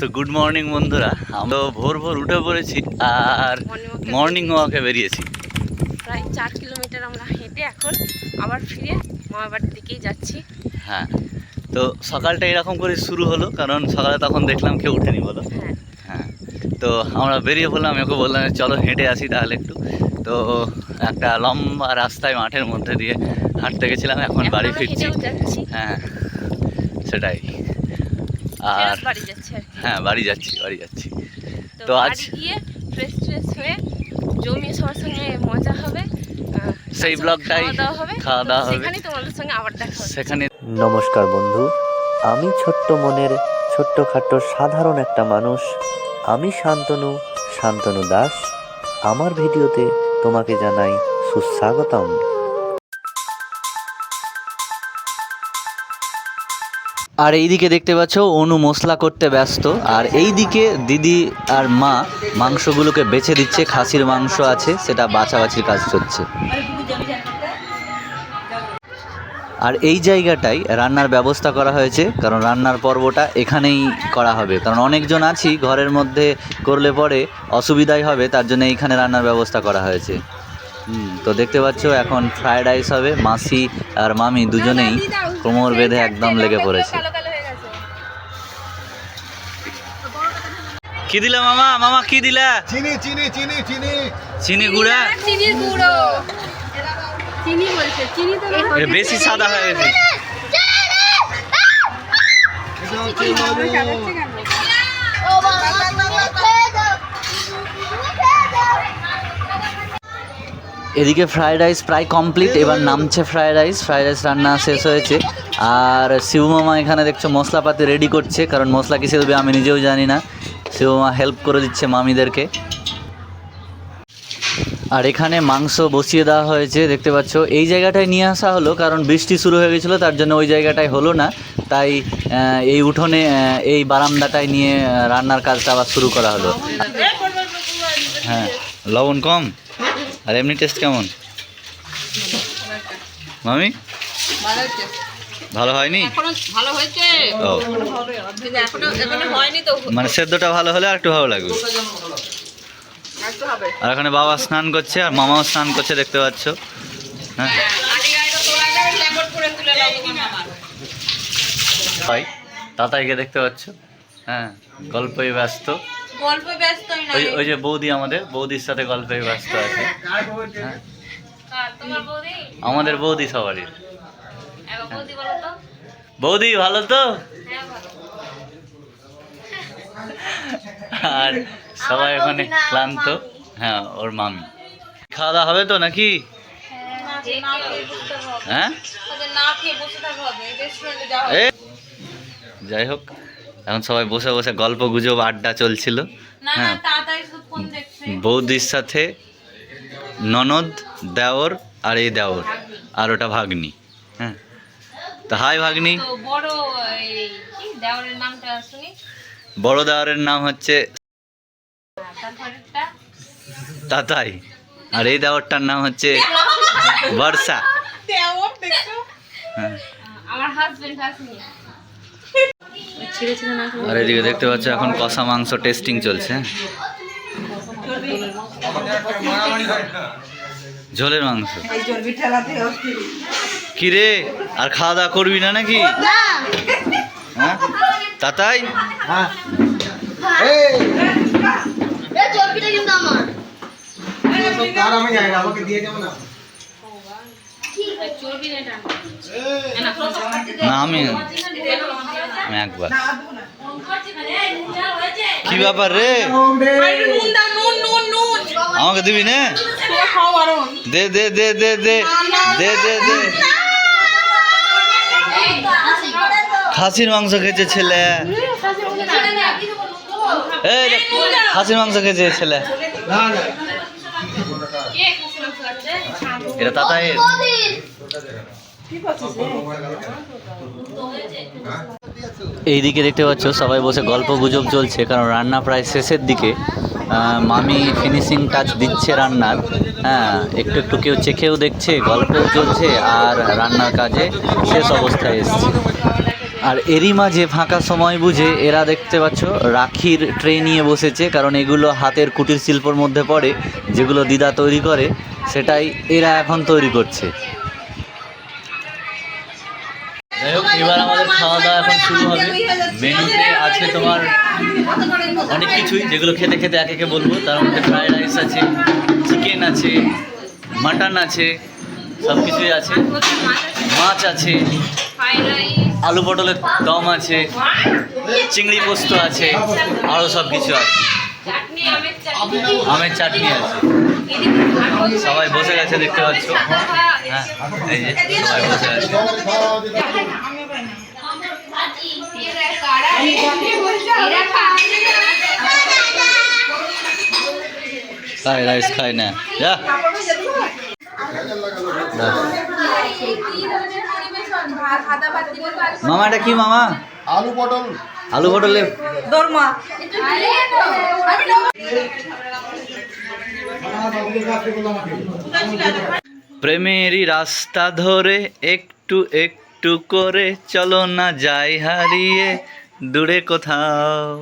তো good morning বন্ধুরা। আমরা ভোর ভোর উঠে পড়েছি আর মর্নিং ওয়াকে বেরিয়েছি। প্রায় চার কিলোমিটার আমরা হেঁটে এখন আবার ফিরে মামার বাড়ির দিকেই যাচ্ছি। হ্যাঁ তো সকালটা এরকম করে শুরু হলো কারণ সকালে তখন দেখলাম কেউ উঠেনি বলো। হ্যাঁ। হ্যাঁ তো আমরা বেরিয়ে পড়লাম ওকে বললাম চলো হেঁটে আসি তাহলে একটু। তো একটা লম্বা রাস্তায় মাঠের মধ্যে দিয়ে হাঁটতে গেছিলাম এখন বাড়ি ফিরছি। হ্যাঁ সেটাই। আর বাড়ি যাচ্ছি হ্যাঁ বাড়ি যাচ্ছি বাড়ি যাচ্ছি। তো আজ- গিয়ে ফ্রেশ ট্রেশ হয়ে জমিয়ে সবার সঙ্গে মজা হবে সেই ব্লগটাই খাওয়া দাওয়া হবে। খাওয়া দাওয়া হবে। সেখানেই তোমাদের সঙ্গে আবার দেখা হবে। সেখানে নমস্কার বন্ধু আমি ছোট্ট মনের ছোট্টখাট্ট সাধারণ একটা মানুষ। আমি শান্তনু শান্তনু দাস। আমার ভিডিওতে তোমাকে জানাই সুস্বাগতম। আর এইদিকে দেখতে পাচ্ছ, অনু মশলা করতে ব্যস্ত। আর এইদিকে দিদি আর মা মাংসগুলোকে বেছে দিচ্ছে, খাসির মাংস আছে, সেটা বাছাবাছির কাজ চলছে। আর এই জায়গাটাই রান্নার ব্যবস্থা করা হয়েছে, কারণ রান্নার পর্বটা এখানেই করা হবে। কারণ অনেকজন আছি, ঘরের মধ্যে করলে পরে অসুবিধাই হবে, তার জন্য এইখানে রান্নার ব্যবস্থা করা হয়েছে। তো দেখতে পাচ্ছ, এখন ফ্রায়েড রাইস হবে, মাসি আর মামি দুজনেই কোমর বেঁধে একদম লেগে পড়েছে। কি দিলা মামা? মামা কি দিলা? চিনি চিনি চিনি চিনি। চিনি গুঁড়া? চিনির গুঁড়ো। চিনি বলছে চিনি তো বেশি সাদা হয়ে গেছে। এদিকে ফ্রায়েড রাইস প্রায় কমপ্লিট এবার নামছে ফ্রায়েড রাইস ফ্রায়েড রাইস রান্না শেষ হয়েছে। আর শিবমামা এখানে দেখছ মশলাপাতি রেডি করছে, কারণ মশলা কিসে দেবে আমি নিজেও জানি না। শিবমামা হেল্প করে দিচ্ছে মামিদেরকে। আর এখানে মাংস বসিয়ে দেওয়া হয়েছে, দেখতে পাচ্ছ। এই জায়গাটায় নিয়ে আসা হলো, কারণ বৃষ্টি শুরু হয়ে গেছিল, তার জন্য ওই জায়গাটায় হলো না। তাই এই উঠোনে এই বারান্দাটায় নিয়ে রান্নার কাজটা আবার শুরু করা হলো। হ্যাঁ লবণ কম? আর এমনি টেস্ট কেমন? মামি? ভালো হয়নি? ভালো হয়েছে? মানে সেদ্ধটা ভালো হলে আর একটু ভালো লাগবে। আর এখানে বাবা স্নান করছে আর মামাও স্নান করছে দেখতে পাচ্ছ। হ্যাঁ? ভাই তাতাইকে দেখতে পাচ্ছ? হ্যাঁ গল্পই ব্যস্ত। ওই ওই যে বৌদি আমাদের বৌদির সাথে গল্পে ব্যস্ত আছে। হ্যাঁ বৌদি? আমাদের বৌদি সবারই। বৌদি তো? বৌদি ভালো তো? হ্যাঁ আর সবাই ওখানে ক্লান্ত? হ্যাঁ ওর মামি। খাওয়া দাওয়া হবে তো নাকি? হ্যাঁ এ যাই হোক এখন সবাই বসে বসে গল্প গুজব আড্ডা চলছিল। হ্যাঁ। বৌদির সাথে ননদ দেওর আর এই দেওর আর ওটা ভাগ্নি। হ্যাঁ। তা হাই ভাগ্নি। বড় এই দেওয়ারের নাম হচ্ছে তাতাই। আর এই দেওয়ারটার নাম হচ্ছে বর্ষা। হ্যাঁ। আর এদিকে দেখতে পাচ্ছ এখন কষা মাংস টেস্টিং চলছে? ঝোলের মাংস। কি রে আর খাওয়া দাওয়া করবি না নাকি? হ্যাঁ? তাতাই? হ্যাঁ। এই। সব তার আমি জানি না আমাকে দিয়ে যাব না। চর্বি এটা না আমি একবার। কি ব্যাপার রে? নুন নুন নুন আমাকে দিবি না? দে দে দে দে দে। দে দে দে। খাসির মাংস খেয়েছে ছেলে। এই খাসির মাংস খেয়েছে ছেলে। এটা তাতাই এইদিকে দেখতে পাচ্ছ, সবাই বসে গল্প গুজব চলছে, কারণ রান্না প্রায় শেষের দিকে। মামি ফিনিশিং টাচ দিচ্ছে রান্নার। হ্যাঁ একটু একটু কেউ চেখেও দেখছে, গল্পও চলছে, আর রান্নার কাজে শেষ অবস্থায় এসছে। আর এরই মাঝে ফাঁকা সময় বুঝে এরা দেখতে পাচ্ছ, রাখির ট্রে নিয়ে বসেছে, কারণ এগুলো হাতের কুটির শিল্পর মধ্যে পড়ে, যেগুলো দিদা তৈরি করে, সেটাই এরা এখন তৈরি করছে। যাই হোক, এবার আমাদের খাওয়া দাওয়া এখন শুরু হবে। মেনুতে আছে তোমার অনেক কিছুই, যেগুলো খেতে খেতে এক একে বলব। তার মধ্যে ফ্রাইড রাইস আছে চিকেন আছে মাটন আছে সব কিছুই আছে। মাছ আছে। আলু পটলের দম আছে চিংড়ি পোস্ত আছে আরও সব কিছু আছে। আমের চাটনি আছে। সবাই বসে গেছে দেখতে পাচ্ছ। হ্যাঁ এই যে সবাই বসে আছে রাইস খাই না। যা মামা এটা কি মামা? আলু পটল। আলু পটলে প্রেমেরই রাস্তা ধরে একটু একটু করে চলো না যাই হারিয়ে দূরে কোথাও।